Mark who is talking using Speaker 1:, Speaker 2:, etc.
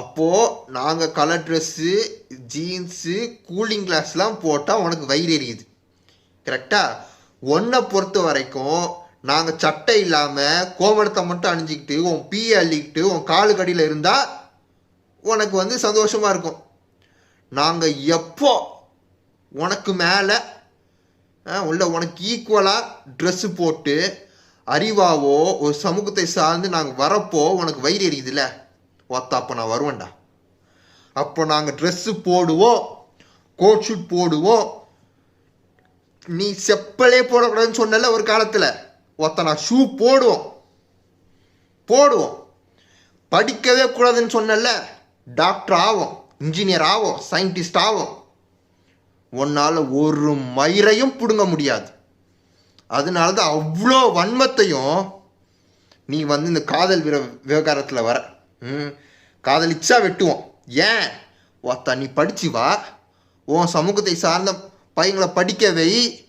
Speaker 1: அப்போது நாங்கள் colour dress jeans cooling கிளாஸ்லாம் போட்டால் உனக்கு வயிறு எரியுது. கரெக்டாக ஒன்றை பொறுத்த வரைக்கும் நாங்கள் சட்டை இல்லாமல் கோமணத்தை மட்டும் அணிஞ்சிக்கிட்டு உன் பீயை அள்ளிக்கிட்டு உன் காலு கடியில் இருந்தால் உனக்கு வந்து சந்தோஷமாக இருக்கும். நாங்கள் எப்போ உனக்கு மேலே உள்ள உனக்கு ஈக்குவலாக ட்ரெஸ்ஸு போட்டு அறிவாவோ ஒரு சமூகத்தை சார்ந்து நாங்கள் வரப்போ உனக்கு வயிறு எரியுதுல்ல? ஒத்த அப்போ நான் வருவேன்டா. அப்போ நாங்கள் ட்ரெஸ்ஸு போடுவோம் கோட் ஷூட் போடுவோம் நீ செப்பலே போடக்கூடாதுன்னு சொன்னல ஒரு காலத்தில். ஒத்த நான் ஷூ போடுவோம். போடுவோம். படிக்கவே கூடாதுன்னு சொன்னல டாக்டர் ஆகும் இன்ஜினியர் ஆகும் சயின்டிஸ்ட் ஆகும் உன்னால் ஒரு மயிரையும் பிடுங்க முடியாது. அதனால தான் அவ்வளோ வன்மத்தையும் நீ வந்து இந்த காதல் விர விவகாரத்தில் வர. காதலிச்சா வெட்டுவோம். ஏன்? ஒத்த நீ படிச்சு வா. உன் சமூகத்தை சார்ந்த பையங்களை படிக்க வை.